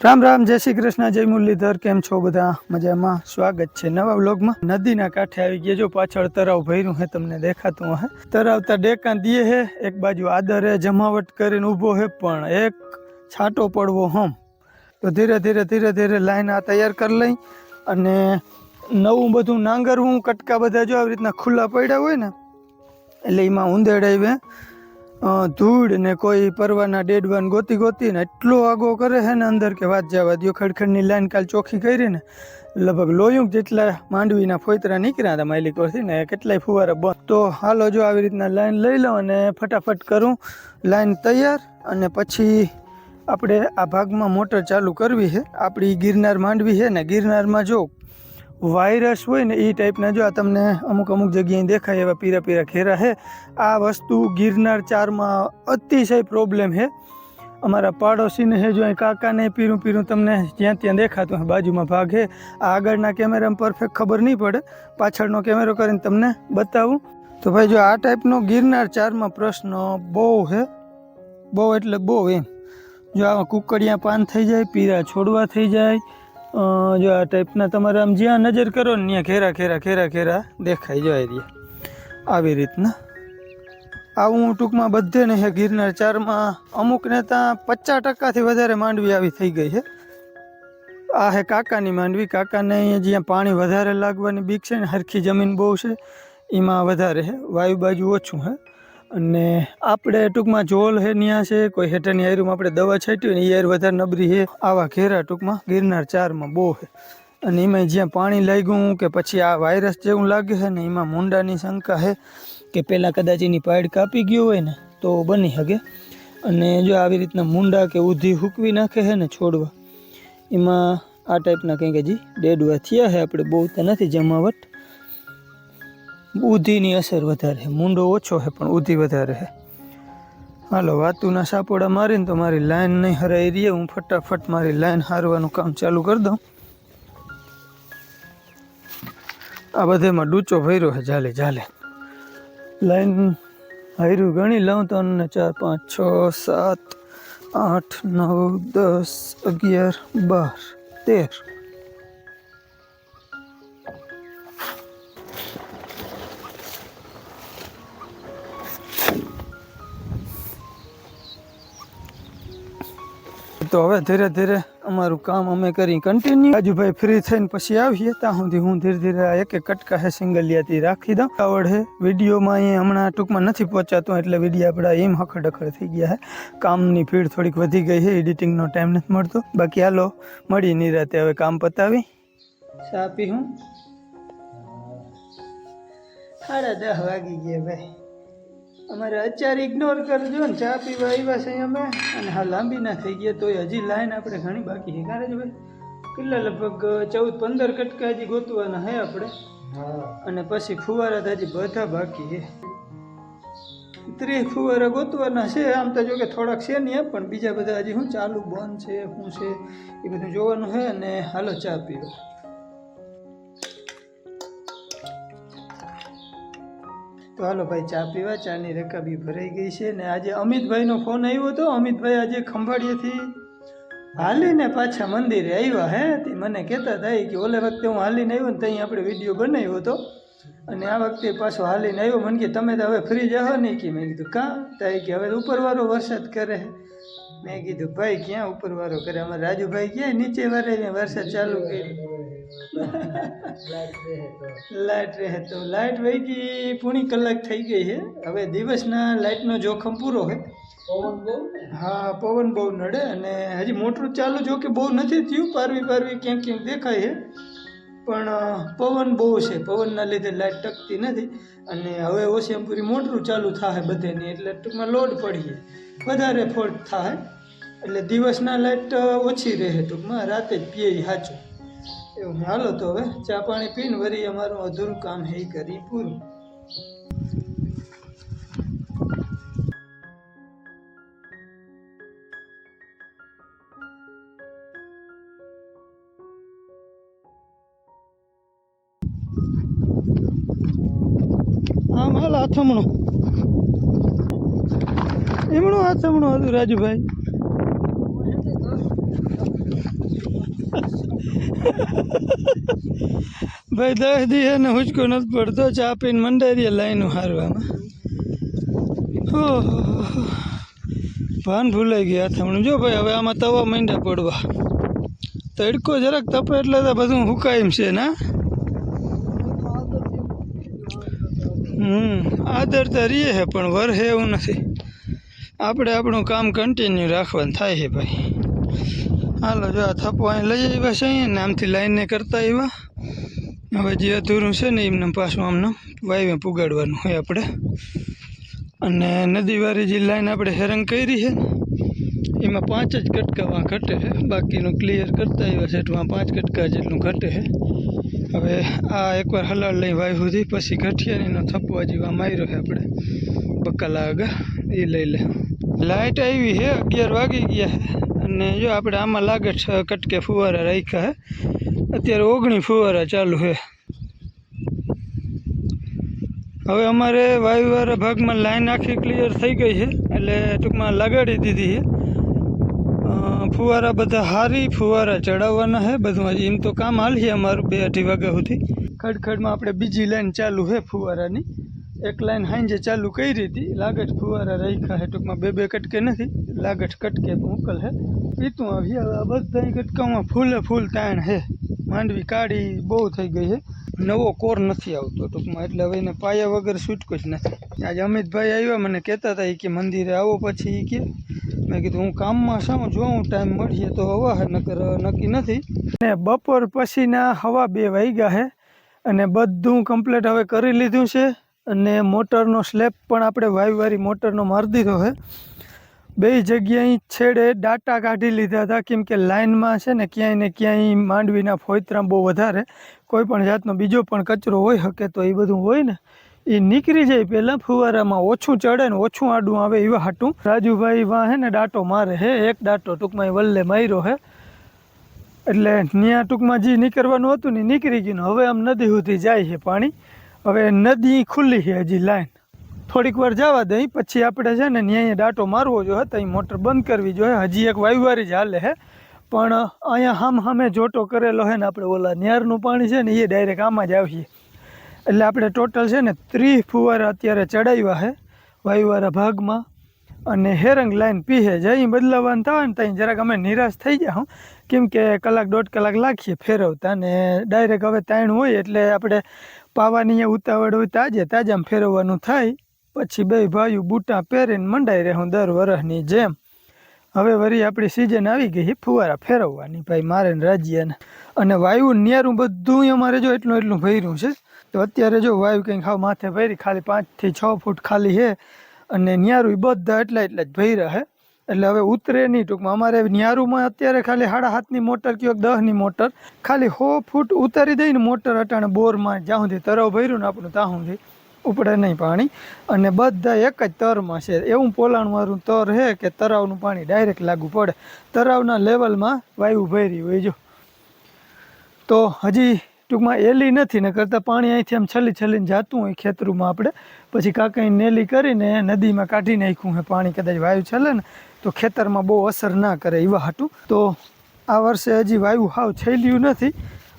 રામ રામ જય શ્રી કૃષ્ણ જય મુરલીધર કેમ છો બધા? મજામાં? સ્વાગત છે નવા વ્લોગમાં. નદીના કાંઠે આવી ગયા જો પાછળ તરાવ ભર્યું હે તમને દેખાતું હે તરાવતા ડેકા દીએ હે એક બાજુ આદરે જમાવટ કરીને ઊભો હે પણ એક છાંટો પડવો હમ. તો ધીરે ધીરે ધીરે ધીરે લાઈન આ તૈયાર કરી લઈ અને નવું બધું નાંગરવું કટકા બધા જો આવી રીતના ખુલ્લા પડ્યા હોય ને એટલે એમાં ઊંધેડ અ, ધૂળ ને કોઈ પરવાના ડેડવાન ગોતી ગોતી ને એટલો આગો કરે છે ને અંદર કે વાત જવા દો ખડખડની લાઈન કાલ ચોખ્ખી કરી ને લગભગ લોયું જેટલા માંડવીના ફોતરા નીકળ્યા હતા માલિક પરથી ને કેટલાય ફુવારા બંધ તો હાલો જો આવી રીતના લાઈન લઈ લો અને ફટાફટ કરું. લાઈન તૈયાર અને પછી આપણે આ ભાગમાં મોટર ચાલુ કરવી છે આપણી ગિરનાર માંડવી છે ને ગિરનારમાં જો વાયરસ હોય ને એ ટાઈપના જો આ તમને અમુક અમુક જગ્યાએ દેખાય એવા પીરા પીરા ઘેરા છે આ વસ્તુ ગિરનાર ચારમાં અતિશય પ્રોબ્લેમ છે અમારા પાડોશીને છે જો અહીં કાકાને પીરું પીરું તમને જ્યાં ત્યાં દેખાતું હોય, બાજુમાં ભાગ છે આ આગળના કેમેરામાં પરફેક્ટ ખબર નહીં પડે. પાછળનો કેમેરો કરીને તમને બતાવું. તો ભાઈ જો આ ટાઈપનો ગિરનાર ચારમાં પ્રશ્ન બહુ છે બહુ એટલે બહુ એમ. જો આમાં કુકડિયા પાન થઈ જાય, પીરા છોડવા થઈ જાય જો આ ટાઈપના તમારે આમ જ્યાં નજર કરો ને ત્યાં ઘેરા ઘેરા ઘેરા ઘેરા દેખાઈ જાય રહ્યા આવી રીતના. આવું ટૂંકમાં બધે ને હે ગિરનાર ચારમાં અમુકને ત્યાં પચાસ ટકાથી વધારે માંડવી આવી થઈ ગઈ છે આ હે કાકાની માંડવી. કાકાને જ્યાં પાણી વધારે લાગવાની બીક છે ને હરખી જમીન બહુ છે, એમાં વધારે છે વાયુ બાજુ ઓછું છે અને આપણે ટૂંકમાં જોલ હે, ન્યા છે, કોઈ હેઠળની આયરુમાં આપણે દવા છાંટી હોય ને એ આયર વધારે નબળી છે આવા ઘેરા ટૂંકમાં ગિરનાર ચારમાં બહુ છે અને એમાં જ્યાં પાણી લાગ્યું કે પછી આ વાયરસ જેવું લાગે છે ને એમાં મુંડાની શંકા છે કે પહેલાં કદાચ એની પાડ કાપી ગયું હોય ને તો બની શકે અને જો આવી રીતના મુંડા કે ઉધી હૂકવી નાખે છે ને છોડવા, એમાં આ ટાઈપના કંઈક હજી ડેડવા થયા છે આપણે બહુ તો નથી જમાવટ. ઉધીની અસર વધારે મૂંડો ઓછો છે, પણ ઉધી વધારે છે. હાલો, વાતુના સાપોડા મારીને તો મારી લાઈન નહીં હરાઈ રહી. હું ફટાફટ મારી લાઈન હારવાનું કામ ચાલુ કરી દઉં. આ બધેમાં ડૂચો ભર્યો છે. જાલે જાલે. લાઈન હાર્યું ગણી લઉં તમને ચાર, પાંચ, છ, સાત, આઠ, નવ, દસ, અગિયાર, બાર, તેર. તો હવે ધીરે ધીરે અમારું કામ અમે કરી કન્ટિન્યુ રાજુભાઈ ફ્રી થઈને પછી આવીએ. ત્યાં સુધી હું ધીરે ધીરે આ એક એક કટકા હે સિંગલિયાથી રાખી દઉં. આવડ હે. વિડીયોમાં અહીંયા હમણાં ટૂંકમાં નથી પહોંચાતો, એટલે વીડિયો આપણા એમ હખડ અખડ થઈ ગયા હે. કામની ભીડ થોડીક વધી ગઈ છે એડિટિંગનો ટાઈમ નથી મળતો. બાકી હાલો મળી નિરાતે. હવે કામ પતાવી. ચા પી હું? સાડા દસ વાગી ગયા ભાઈ. અમારે અત્યારે ઇગ્નોર કરજો ને ચા પીવા આવ્યા છે અમે. અને હા લાંબી ના થઈ ગયા તોય હજી લાઈન આપણે ઘણી બાકી છે. કારણ કે ભાઈ કેટલા લગભગ ચૌદ પંદર કટકા હજી ગોતવાના હે આપણે. અને પછી ફુવારા તો હજી બધા બાકી છે. ત્રીસ ફુવારા ગોતવાના છે. આમ તો જો કે થોડાક છે નહીં પણ બીજા બધા હજી શું ચાલુ બંધ છે શું છે એ બધું જોવાનું છે. અને હાલો ચા પીવા. તો હાલો ભાઈ, ચા પીવા, ચાની રકાબી ભરાઈ ગઈ છે ને આજે અમિતભાઈનો ફોન આવ્યો હતો અમિતભાઈ આજે ખંભાળિયેથી હાલીને પાછા મંદિરે આવ્યા હે. તે મને કહેતા હતા કે ઓલે વખતે હું હાલીને આવ્યો ને ત્યાં આપણે વીડિયો બનાવ્યો હતો. અને આ વખતે પાછો હાલીને આવ્યો. મને કે તમે તો હવે ફ્રી જાઓ નહીં કે. મેં કીધું, કાં? તાઈ કે, હવે ઉપરવાળો વરસાદ કરે. મેં કીધું, ભાઈ, ક્યાં ઉપરવાળો કરે? અમારે રાજુભાઈ ક્યાંય નીચે વારે વરસાદ ચાલુ કર્યો. લાઇટ રહે તો. લાઇટ વહી ગઈ પૂણી કલાક થઈ ગઈ છે. હવે દિવસના લાઇટનો જોખમ પૂરો છે. હા પવન બહુ નડે અને હજી મોટરું ચાલુ જો કે બહુ નથી થયું પારવી પારવી ક્યાંક ક્યાંક દેખાય છે. પણ પવન બહુ છે. પવનના લીધે લાઇટ ટકતી નથી અને હવે ઓશિયામપુરી મોટરું ચાલુ થાય બધેની એટલે ટૂંકમાં લોડ પડીએ વધારે ફોલ્ટ થાય એટલે દિવસના લાઇટ ઓછી રહે ટૂંકમાં. રાતે જ પીએ સાચું એવું, હાલો તો હવે, ચા પાણી પીને વરી અમારું અધૂરું કામ હે કરી પૂરું. આમ હાલ એમણો એમણું હાથમણું હતું રાજુભાઈ. ભાઈ, દસ દી એને હુચકો નથી પડતો, ચા પીને મંડારીએ લાઈન હારવામાં. ભાન ભૂલાઈ ગયા થમણું જો ભાઈ, હવે આમાં તવા માંડ્યા પડવા. તડકો જરાક તપે એટલે તો બધું હુકાયમ છે, ને? હમ, આદર તો રીએ છે પણ વરહે એવું નથી. આપણે આપણું કામ કન્ટિન્યુ રાખવાનું થાય છે ભાઈ. હાલો, જો આ થપ્પો અહીં લઈ આવ્યા છે ને આમથી લાઈનને કરતા આવ્યા. હવે જે અધૂરું છે ને એમને પાછું આમને વાયવે પુગાડવાનું હોય આપણે. અને નદીવાળી જે લાઈન આપણે હેરંગ કરી છે, એમાં પાંચ જ કટકા વાં ઘટે છે. બાકીનું ક્લિયર કરતા આવ્યા છે, એટલું પાંચ કટકા જેટલું ઘટે છે. હવે આ એકવાર હલાડ લઈ વાય સુધી, પછી ગઠિયાનીનો થપ્પો હજી માર્યો છે આપણે. બકાલા આગળ એ લઈ લે. લાઇટ આવી છે, અગિયાર વાગી ગયા છે. અને જો આપણે આમાં લાગે છ કટકે ફુવારા રાખ્યા છે અત્યારે ઓગણી ફુવારા ચાલુ છે હવે અમારે વાયુવાળા ભાગમાં લાઈન આખી ક્લિયર થઈ ગઈ છે, એટલે ટૂંકમાં લગાડી દીધી છે. ફુવારા બધા હારી ફુવારા ચડાવવાના છે બધું હજી એમ તો કામ હાલીએ અમારું બે અઢી વાગ્યા સુધી. ખડખડમાં આપણે બીજી લાઈન ચાલુ છે ફુવારાની. એક લાઈન હાંજે ચાલુ કરી હતી લાગટ ફુવારા રાખ્યા હે ટૂંકમાં બે બે કટકે નથી લાગટ કટકે મોકલ હે. પીતું આવી આ બધા કટકામાં ફૂલે ફૂલ તાણ હે. માંડવી કાઢી બહુ થઈ ગઈ છે નવો કોર નથી આવતો ટૂંકમાં, એટલે હવે એને પાયા વગર છૂટકો જ નથી. આજે અમિતભાઈ આવ્યા, મને કહેતા હતા એ કે મંદિરે આવો પછી એ કે. મેં કીધું, હું કામમાં છું જોઉં ટાઈમ મળીએ તો હવા હે, નકર નક્કી નથી. ને બપોર પછીના હવા બે વાગ્યા છે અને બધું કમ્પ્લીટ હવે કરી લીધું છે. અને મોટરનો સ્લેબ પણ આપણે વાયુવારી મોટરનો મારી દીધો છે. બે જગ્યાએ છેડે ડાટા કાઢી લીધા હતા, કેમ કે લાઇનમાં છે ને ક્યાંય ને ક્યાંય માંડવીના ફોયતરા બહુ વધારે. કોઈ પણ જાતનો બીજો પણ કચરો હોય શકે તો એ બધું હોય ને, એ નીકળી જાય પહેલાં ફુવારામાં. ઓછું ચડે ને ઓછું આડું આવે એવા હાટું. રાજુભાઈ વાં હે ને ડાટો મારે હે, એક ડાટો ટૂંકમાં એ વલ્લે માર્યો હે. એટલે ત્યાં ટૂંકમાં જે નીકળવાનું હતું ને નીકળી ગયું હવે આમ નદી સુધી જાય છે પાણી. હવે નદી ખુલ્લી છે હજી લાઈન. થોડીક વાર જવા દઈ પછી આપણે છે ને ત્યાં ડાટો મારવો જોઈએ ત્યાં મોટર બંધ કરવી જોઈએ. હજી એક વાયુવારી જ હાલે છે. પણ અહીંયા હામ હામે જોટો કરેલો છે ને આપણે ઓલા નિયારનું પાણી છે ને એ ડાયરેક્ટ આમાં જ આવીએ એટલે આપણે ટોટલ છે ને ત્રીસ ફુવારા અત્યારે ચડાવ્યા છે વાયુવાળા ભાગમાં. અને હેરંગ લાઈન પીહે જઈ બદલાવાનું થાય ને ત્યાં જરાક અમે નિરાશ થઈ ગયા, હું. કેમ કે કલાક દોઢ કલાક લાગીએ ફેરવતા અને ડાયરેક્ટ હવે તાણ હોય એટલે આપણે પાવાની ઉતાવળ હોય તાજે તાજામાં ફેરવવાનું થાય. પછી બે ભાઈઓ બૂટા પહેરીને મંડાઈ રહે હું દર વરસની જેમ. હવે વળી આપણી સિઝન આવી ગઈ ફુવારા ફેરવવાની, ભાઈ મારે રાજ્યને. અને વાયુ ન્યારું બધું અમારે જો એટલું એટલું ભર્યું છે. તો અત્યારે જો વાયુ કંઈક ખાવ માથે ભરી, ખાલી પાંચથી છ ફૂટ ખાલી છે. અને ન્યારું બધા એટલા એટલા જ ભર્યા છે એટલે હવે ઉતરે નહીં ટૂંકમાં. અમારે ન્યારુમાં અત્યારે ખાલી સાડા હાથની મોટર કયો દહની મોટર. ખાલી હો ફૂટ ઉતારી દઈને મોટર અટાણે બોરમાં જ્યાં સુધી તરવ ભર્યું ને આપણું ત્યાં સુધી ઉપડે નહીં પાણી. અને બધા એક જ તરમાં છે. એવું પોલાણવાળું તર છે કે તરાવનું પાણી ડાયરેક્ટ લાગુ પડે. તરાવના લેવલમાં વાયુ ભરી હોય જો. તો હજી ટૂંકમાં એલી નથી ને કરતાં પાણી અહીંથી આમ છલી છલીને જાતું હોય ખેતરુમાં આપણે. પછી કાંઈ નેલી કરીને નદીમાં કાઢી નાખ્યું છે પાણી કદાચ વાયુ છલે ને તો ખેતરમાં બહુ અસર ના કરે એવા હાટું તો આ વર્ષે હજી વાયુ હાવ છેલ્યું નથી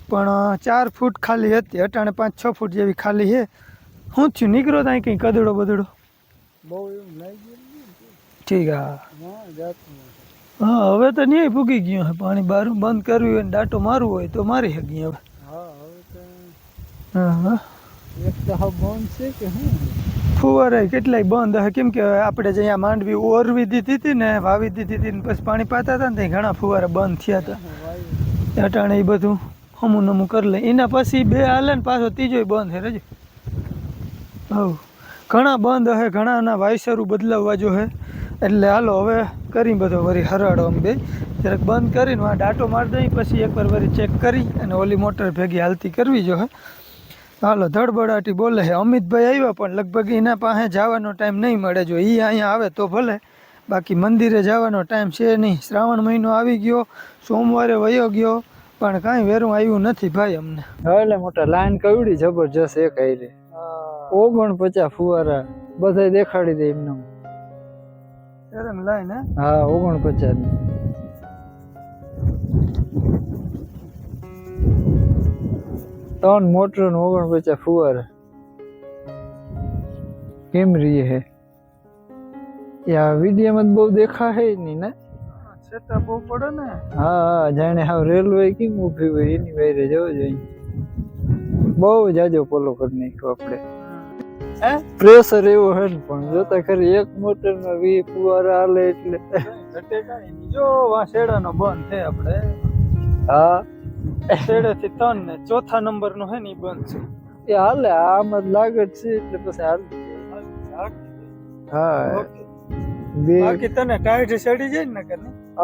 પણ ચાર ફૂટ ખાલી હતી અટાણે પાંચ છ ફૂટ જેવી ખાલી છે હું થયું નીકળો ત્યાં કંઈ કદડો બદડો? બહુ ઠીક હા. હા હવે તો નહીં ભૂગી ગયું છે પાણી બહાર બંધ કરવું હોય ને ડાટો મારવું હોય તો મારી શકીએ હવે તો હા હા એક તો હવે બંધ છે કે શું ફુવારા કેટલાય બંધ હે? કેમ કે આપણે જે અહીંયા માંડવી ઓરવી દીધી હતી ને વાવી દીધી હતી ને પછી પાણી પાતા હતા ને ત્યાં ઘણા ફુવારા બંધ થયા હતા. અટાણે એ બધું હમું નમું કરી લે. એના પછી બે હાલે ને પાછો ત્રીજો બંધ હે રજો. હવ. ઘણા બંધ હે ઘણાના વાયસરું બદલાવવા જો હે. એટલે હાલો હવે કરી બધો વરી હરાડો આમ બે. જરાક બંધ કરીને આ ડાટો મારી દઈ પછી એકવાર વરી ચેક કરી અને ઓલી મોટર ભેગી હાલતી કરવી જો હે. હાલો ધડબડાટી બોલે છે. અમિતભાઈ આવ્યા પણ લગભગ એના પાસે જવાનો ટાઈમ નહીં મળે. જો એ અહીંયા આવે તો ભલે. બાકી મંદિરે જવાનો ટાઈમ છે નહીં. શ્રાવણ મહિનો આવી ગયો સોમવારે વયો ગયો પણ કાંઈ વેરું આવ્યું નથી ભાઈ અમને. એટલે મોટા લાઈન કવડી જબરજસ્ત એક આવી ઓગણ પચાસ ફુવારા બધા દેખાડી દે એમને. લાઈન હે? હા ઓગણ પચાસ ત્રણ મોટર ને ઓગણપચાસ ફુવારા. કેમ રહીએ હે? આ વિડીયોમાં બહુ દેખા હે નહીં ને? છતાં બહુ પડે ને. હા હા જાણે હા રેલવે કેમ ઊભી હોય એની વાયરે જવું જોઈએ. બહુ જાજો પોલો કરી નાખ્યો આપણે. હે? પ્રેશર એવો હે ને પણ જોતા ખરી એક મોટરમાં વી ફુવારા હાલે એટલે. જો વાસેડાનો બંધ છે આપણે. હા. શેડેથી ત્રણ ને ચોથા નંબર નો હે ને બંધ છે. એ હાલે આમાં જ લાગે છે એટલે પછી હાલ. હા બાકી તને ટાઈટ ચડી જાય ને કે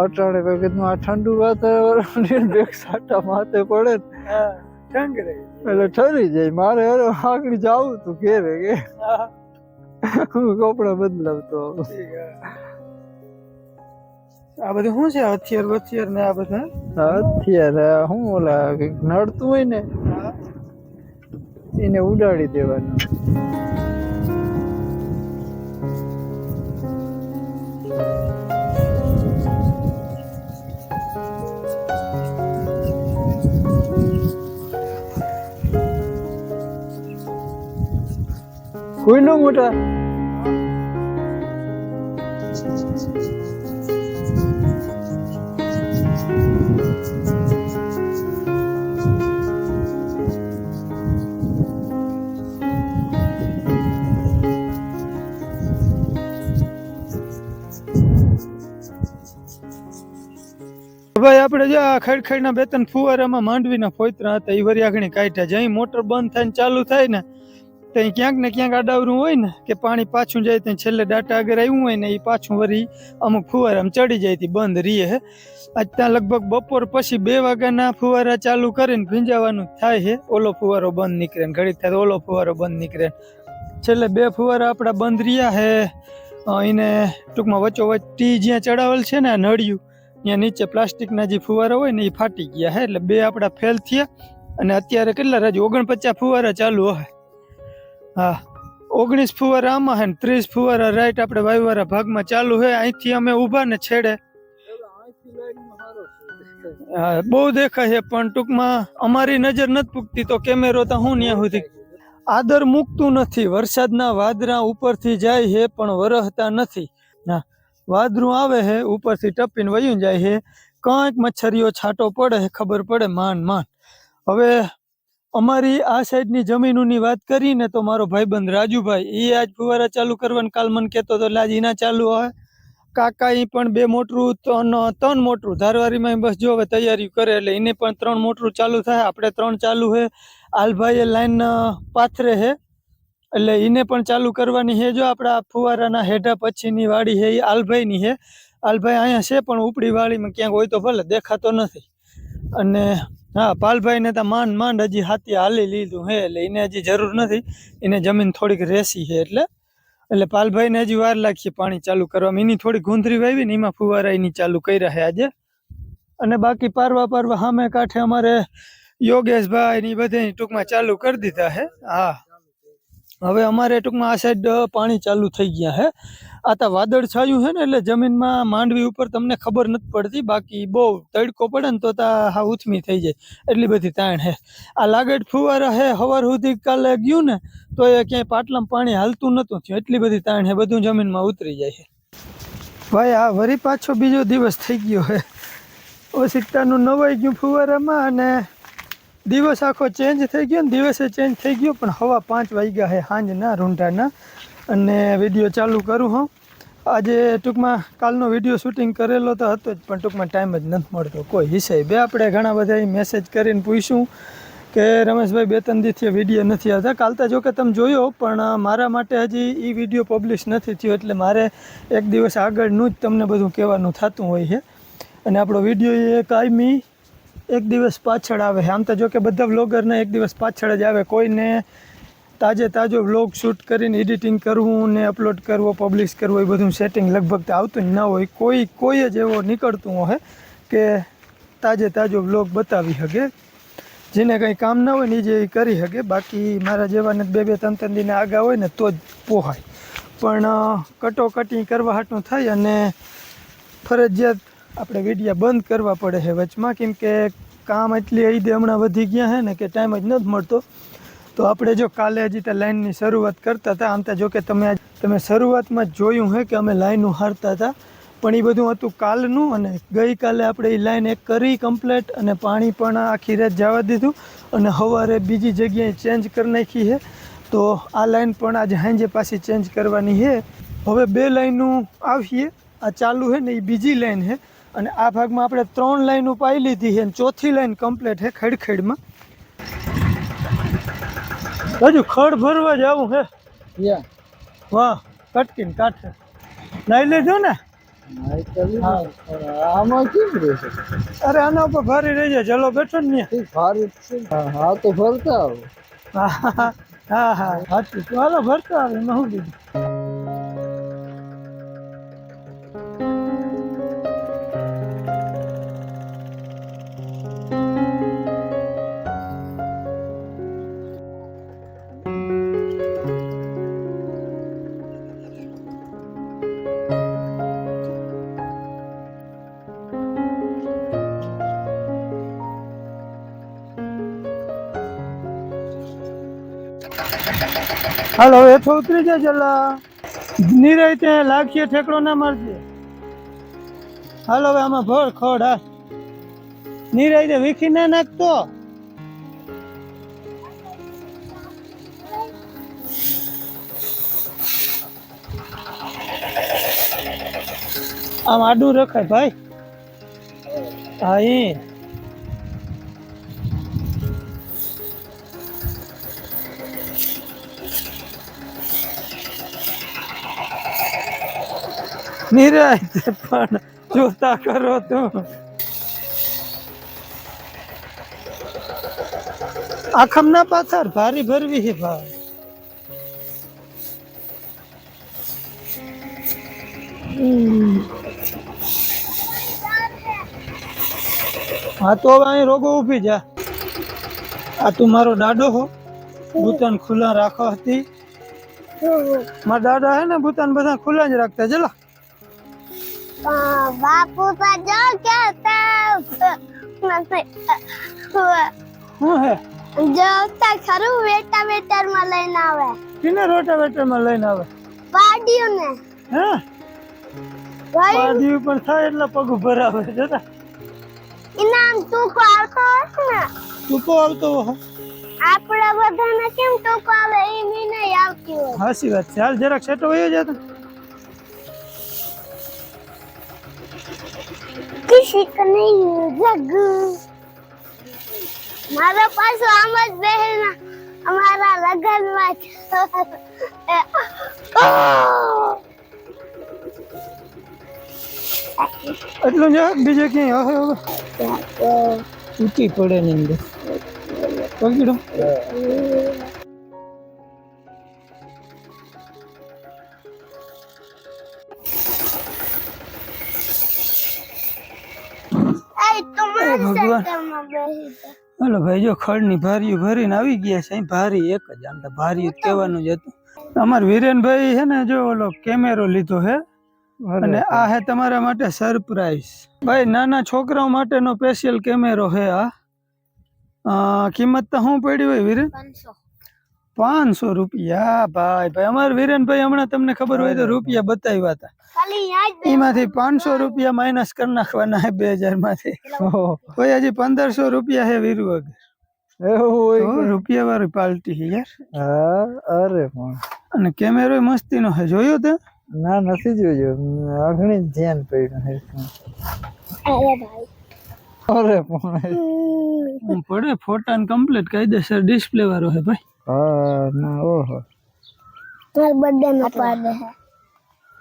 અટાણે વખતનું આ ઠંડુ વાતાવરણ બેગ સાટા માથે પડે એટલે ઠરી જાય મારે અરે આગળ જવું તું ઘેરે કે હું. કપડા બદલાવતો. આ બધું શું છે? હથિયાર વથિયાર ને આ બધા? હથિયાર હું ઓલા નડતું હોય ને, એને ઉડાડી દેવાનું. કોઈ કોઈનો મોટા? ભાઈ, આપણે જો આ ખડખડના બે ત્રણ ફુવારામાં માંડવીના ફોતરા હતા એ વરિયાગણી કાઢ્યા જઈ મોટર બંધ થાય ને ચાલુ થાય ને ત્યાં ક્યાંક ને ક્યાંક આડાવરું હોય ને, કે પાણી પાછું જાય ત્યાં છેલ્લે ડાટા આગળ આવ્યું હોય ને એ પાછું વરી અમુક ફુવારામાં ચડી જાય થી બંધ રીએ હે. આજ ત્યાં લગભગ બપોર પછી બે વાગ્યાના ફુવારા ચાલુ કરીને ભીંજાવાનું થાય છે ઓલો ફુવારો બંધ નીકળે ને ઘડીક થાય ઓલો ફુવારો બંધ નીકળે. છેલ્લે બે ફુવારા આપણા બંધ રહ્યા હે. એને ટૂંકમાં વચ્ચોવચ્ચ ટી જ્યાં ચડાવેલ છે ને નળિયું ત્યાં નીચે પ્લાસ્ટિકના જે ફુવારા હોય ને એ ફાટી ગયા હે, એટલે બે આપણા ફેલ થયા. અને અત્યારે કેટલા રાજુ? ઓગણપચાસ ફુવારા ચાલુ હે. હા, ઓગણીસ ફુવારા આમાં હે ને ત્રીસ ફુવારા રાઈટ આપણે વાયુવાળા ભાગમાં ચાલુ હે. અહીંથી અમે ઊભા ને છેડે. બહુ દેખાય છે, પણ ટૂંકમાં અમારી નજર નથી પૂગતી તો કેમેરો તો હું ત્યાં સુધી. આદર મૂકતું નથી. વરસાદના વાદરા ઉપરથી જાય છે, પણ વરહતા નથી. હા વાદળું આવે હે, ઉપરથી ટપીને વયું જાય હે. કંઈક મચ્છરીઓ છાંટો પડે હે, ખબર પડે માંડ માંડ હવે અમારી આ સાઈડની જમીનોની વાત કરીને તો મારો ભાઈબંધ રાજુભાઈ એ આજ ફુવારા ચાલુ કરવાનું કાલ મને કહેતો તો લાજ એના ચાલુ હોય. કાકા એ પણ બે મોટરું, ત્રણ ત્રણ મોટરું ધારવારીમાં બસ જો હવે તૈયારી કરે એટલે એને પણ ત્રણ મોટરું ચાલુ થાય. આપણે ત્રણ ચાલુ હે. આલભાઈએ લાઈન પાથરે છે એટલે એને પણ ચાલુ કરવાની છે. જો આપણા ફુવારાના હેઠા પછીની વાડી છે, એ આલભાઈની છે. આલભાઈ અહીંયા છે, પણ ઉપડી વાડીમાં ક્યાંક હોય તો ભલે, દેખાતો નથી. અને હા, પાલભાઈને તો માંડ માંડ હજી હાથી હાલી લીધું હે એટલે એને હજી જરૂર નથી. એને જમીન થોડીક રેસી છે, એટલે એટલે પાલભાઈને હજી વાર લાગશે પાણી ચાલુ કરવામાં. એની થોડી ગુંદરી વાવી ને એમાં ફુવારા એની ચાલુ કર્યા છે આજે. અને બાકી પારવા પારવા સામે કાંઠે અમારે યોગેશભાઈ ને બધે ટૂંકમાં ચાલુ કરી દીધા છે. હા. હવે અમારે ટૂંકમાં આ સાઈડ પાણી ચાલુ થઈ ગયા છે આ તો વાદળ છાયું છે ને, એટલે જમીનમાં માંડવી ઉપર તમને ખબર નથી પડતી. બાકી બહુ તડકો પડે ને તો તા હા ઉથમી થઈ જાય. એટલી બધી તાણ છે આ લાગેટ ફુવારા હે, હવાર સુધી કાલે ગયું ને, તો એ ક્યાંય પાટલામાં પાણી હાલતું નહોતું થયું. એટલી બધી તાણ છે બધું જમીનમાં ઉતરી જાય છે ભાઈ, આ વરી પાછો બીજો દિવસ થઈ ગયો છે ઓસિકતાનું નવાઈ ગયું ફુવારામાં અને દિવસ આખો ચેન્જ થઈ ગયો ને દિવસે ચેન્જ થઈ ગયો, પણ હવા પાંચ વાગ્યા છે સાંજના રૂંઢાના. અને વીડિયો ચાલુ કરું હું. આજે ટૂંકમાં કાલનો વીડિયો શૂટિંગ કરેલો તો હતો જ, પણ ટૂંકમાં ટાઈમ જ નથી મળતો. કોઈ હિસાબે આપણે ઘણા બધા મેસેજ કરીને પૂછ્યું કે રમેશભાઈ બે ત્રણ દીથી વીડિયો નથી આવતા. કાલ તો જો કે તમે જોયો, પણ મારા માટે હજી એ વીડિયો પબ્લિશ નથી થયો, એટલે મારે એક દિવસ આગળનું જ તમને બધું કહેવાનું થતું હોય છે. અને આપણો વીડિયો એ કાયમી એક દિવસ પાછળ આવે. આમ તો જો કે બધા વ્લોગરને એક દિવસ પાછળ જ આવે. કોઈને તાજે તાજો વ્લોગ શૂટ કરીને એડિટિંગ કરવું ને અપલોડ કરવો પબ્લિશ કરવો, એ બધું સેટિંગ લગભગ તો આવતું જ ના હોય. કોઈ કોઈ જ એવો નીકળતું હોય કે તાજે તાજો વ્લોગ બતાવી શકે જેને કંઈ કામ ના હોય ને એ જે કરી શકે બાકી મારા જેવાને બે બે ત્રણ ત્રણ દિને આગા હોય ને તો જ પોહાય. પણ કટોકટી કરવા હાટું થાય અને ફરજિયાત આપણે વિડીયા બંધ કરવા પડે છે વચમાં, કેમ કે કામ એટલી હઈ હમણાં વધી ગયા છે ને કે ટાઈમ જ નથી મળતો. તો આપણે જો કાલે હજી તો લાઇનની શરૂઆત કરતા હતા, આમ તો જો કે તમે તમે શરૂઆતમાં જોયું છે કે અમે લાઈનું હારતા હતા, પણ એ બધું હતું કાલનું અને ગઈકાલે આપણે એ લાઈન એક કરી કમ્પ્લેટ અને પાણી પણ આખી રાત જવા દીધું અને સવારે બીજી જગ્યાએ ચેન્જ કરી નાખી છે. તો આ લાઈન પણ આજે હાંજે પાછી ચેન્જ કરવાની છે. હવે બે લાઈનનું આવીએ, આ ચાલુ છે ને એ બીજી લાઈન છે. અને આ ભાગમાં આપણે ત્રણ લાઈન ઉપાઈ લીધી છે અને ચોથી લાઈન કમ્પ્લીટ છે ખેડખેડમાં. હજુ ખડ ભરવા જવું હે વાહ કટકીને કાંઠે. નાઈ લેજો ને. અરે આના ઉપર ભારી રહી જાય. ચલો બેઠો ને. ભારી હા હા તો ભરતા આવો. હા હા હા. હા હાલો ભરતા આવે. એમાં શું બીજું હાલો, હેઠો ઉતરી જાય ચલા નિરાય ત્યાં લાગશે ઠેકડો ના મારજે. હાલો, હવે આમાં ભર, ખડ, હા. નિરાય તે વીખી ના નાખતો. આમ આડું રખાય, ભાઈ. હા એ નિરાય પણ જોતા કરો તું આખમ ના પાથર ભારી ભરવી છે ભાઈ હા તો હવે અહીં રોગો ઊભી જા આ તું મારો દાડો હો. ભૂતાન ખુલ્લા રાખો હતી. મારા દાદા હે ને ભૂતાન બધા ખુલ્લા જ રાખતા. ચલા. બાપુ તો જો કેતા. જોતા ખરું વેટા વેટરમાં લઈને આવે. કિને રોટા વેટરમાં લઈને આવે? પાડીઓ ને હે પાડીઓ પર થાય એટલે પગ ભરાવે. જોતા? ઇનામ તું કો આવતો હોસ ને. તું કો આવતો હો આપણા બધાને કેમ ટોકો આવે? એ મી નહીં આવતી હોય. હાસી વાત છે. હાલ જરાક છેટો વયો જતો. કિસી જગ મારો પાછો આમ જ બહેન અમારા લગનમાં એટલું જ બીજે ક્યાંય? હવે હવે ઊંચી પડે ને અંદર. પકડો હાલો ભાઈ જો ખડની ભારીઓ ભરીને આવી ગયા છે ભારી એક જ આમ તો ભારી કહેવાનું જ હતું. અમાર વિરેનભાઈ છે ને જો ઓલો કેમેરો લીધો હે અને આ હે તમારા માટે સરપ્રાઈઝ. ભાઈ નાના છોકરાઓ માટેનો સ્પેશિયલ કેમેરો હે આ. અ, કિંમત તો શું પડી હોય વિરેન? પાંચસો રૂપિયા. ભાઈ ભાઈ અમારા વિરેનભાઈ હમણાં તમને ખબર હોય તો રૂપિયા બતાવ્યા હતા. એમાંથી પાંચસો રૂપિયા માઇનસ કરી નાખવાના હે બે હજારમાંથી કોઈ હજી પંદરસો રૂપિયા હે વીરુ વગર રૂપિયા વાળી પાલટી છે યાર. હા અરે પણ. અને કેમેરો મસ્તીનો હે જોયો તે? ના નથી જોયો. અઘણી જ ધ્યાન પડ્યું અરે ભાઈ. અરે પણ આમ પડે ફોટા ને કમ્પ્લીટ કાયદેસર ડિસ્પ્લે વાળો હે ભાઈ. હા ના ઓહો. મારા બર્થડે નો પાડે હે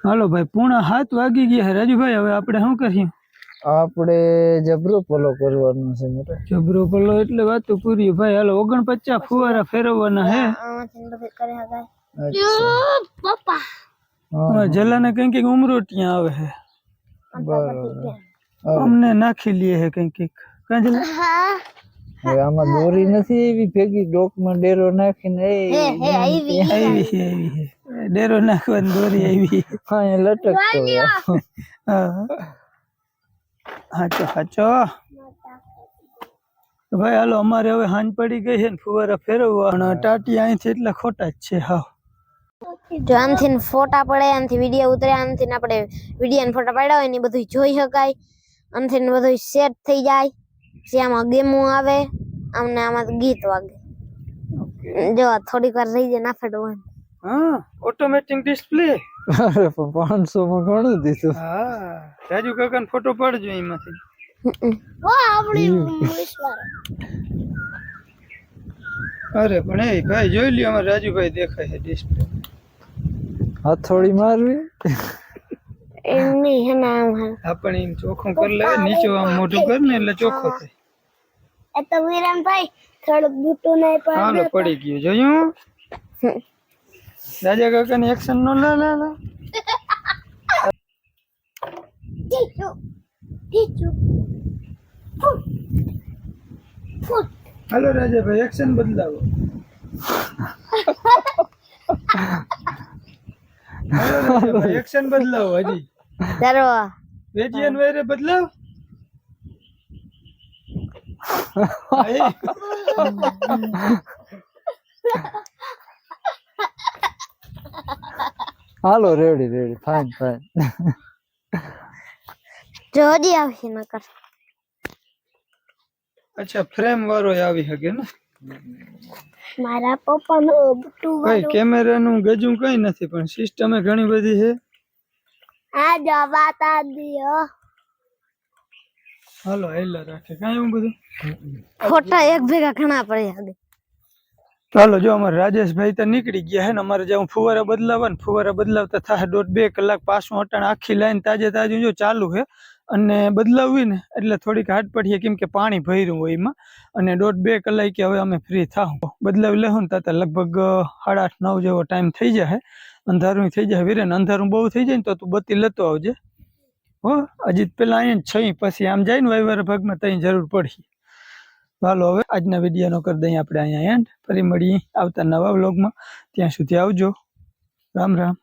હાલો ભાઈ પૂણા હાથ વાગી ગયા હે રાજુભાઈ હવે આપણે શું કરીએ? આપણે જબરો પલો કરવાનો છે મોટો. જબરો પલ્લો એટલે વાતો પૂરી ભાઈ હાલો ઓગણપચાસ ફુવારા ફેરવવાના હે આમાંથી બધું કરી. હગાય પપ્પા. હા, જલાને કંઈક કંઈક ઉમરોટિયા આવે હે બરોબર. અમને નાખી લઈએ હે કઈ કંઈક. કાં જલા હા. હવે આમાં દોરી નથી એવી ભેગી ડોકમાં ડેરો નાખીને એ હે હે આવી આવી છે આવી છે. ડેરો નાખવાની દોરી આવી હા એ લટકતો હાચો હાચો. ભાઈ હાલો અમારે હવે હાંજ પડી ગઈ છે ને ફુવારા ફેરવવા પણ ટાટી અહીંથી એટલા ખોટા જ છે હા જો આમથી ફોટા પડે આમથી વીડિયો ઉતરે આમથી આપણે વીડિયો ને ફોટા પાડ્યા હોય ને બધું જોઈ શકાય. આમથી ને બધું સેટ થઈ જાય. પછી આમાં ગેમો આવે આમને આમાં ગીત વાગે. જો થોડીક વાર રહી જાય ના ફેડવાનું હા ઓટોમેટિક ડિસ્પ્લે અરે પાંચસો માં ઘણું દીધું. હા રાજુ કાકા ફોટો પડજો એમાંથી. ઓ આપણી વિશ્વાર અરે પણ એ ભાઈ જોઈ લ્યો અમારે રાજુભાઈ દેખાય છે ડિસ્પ્લે હથોડી મારવી? એમ નહીં હે ના આમ હાલ. આપણે એમ ચોખ્ખું કરી લે નીચે આમ મોઢું કર ને એટલે ચોખ્ખો થાય. એ તો વિરામભાઈ થોડું બૂટું નહીં હાલો પડી ગયું. જોયું? રાજા કાકાની એક્શન નો લે લે લે. ટીચું હાલો રાજાભાઈ એક્શન બદલાવો. એક્શન બદલાવો હજી. ડરવા વેજીયન વેરે બદલાવ? હાલો રેડી રેડી ફાઇન ફાઇન. જો આવશે નકર. અચ્છા ફ્રેમ વાળો આવી શકે ને? મારા પપ્પાનો બૂટું કઈ કેમેરાનું ગજું કઈ નથી પણ સિસ્ટમે ઘણી બધી છે. આ જવાતા દિયો. હાલો હેલા રાખે. કઈ હું બધું? ખોટા એક ભેગા ઘણા પડ્યા આગળ ચાલો જો અમારે રાજેશભાઈ તો નીકળી ગયા હે ને અમારે હું ફુવારા બદલાવા ને ફુવારા બદલાવતા થાય દોઢ બે કલાક પાછું અટાણ આખી લાઈન તાજે તાજું જો ચાલુ છે. અને બદલાવવી ને એટલે થોડીક હાટ પડીએ કેમ કે પાણી ભર્યું હોય એમાં. અને દોઢ બે કલાકે હવે અમે ફ્રી થાવ બદલાવી લેવું ને તો લગભગ સાડા આઠ નવ જેવો ટાઈમ થઈ જાય અંધારું થઈ જાય. વીરેન, અંધારું બહુ થઈ જાય ને તો તું બત્તી લેતો આવજે. હો હજી પેલા અહીંયા છઈ, પછી આમ જાય ને વાયવાર ભાગમાં તઈ જરૂર પડી ચાલો હવે, આજના વિડીયોનો કરી દઈએ આપણે અહીંયા એન્ડ ફરી મળીએ આવતા નવા વ્લોગમાં ત્યાં સુધી આવજો. રામ રામ.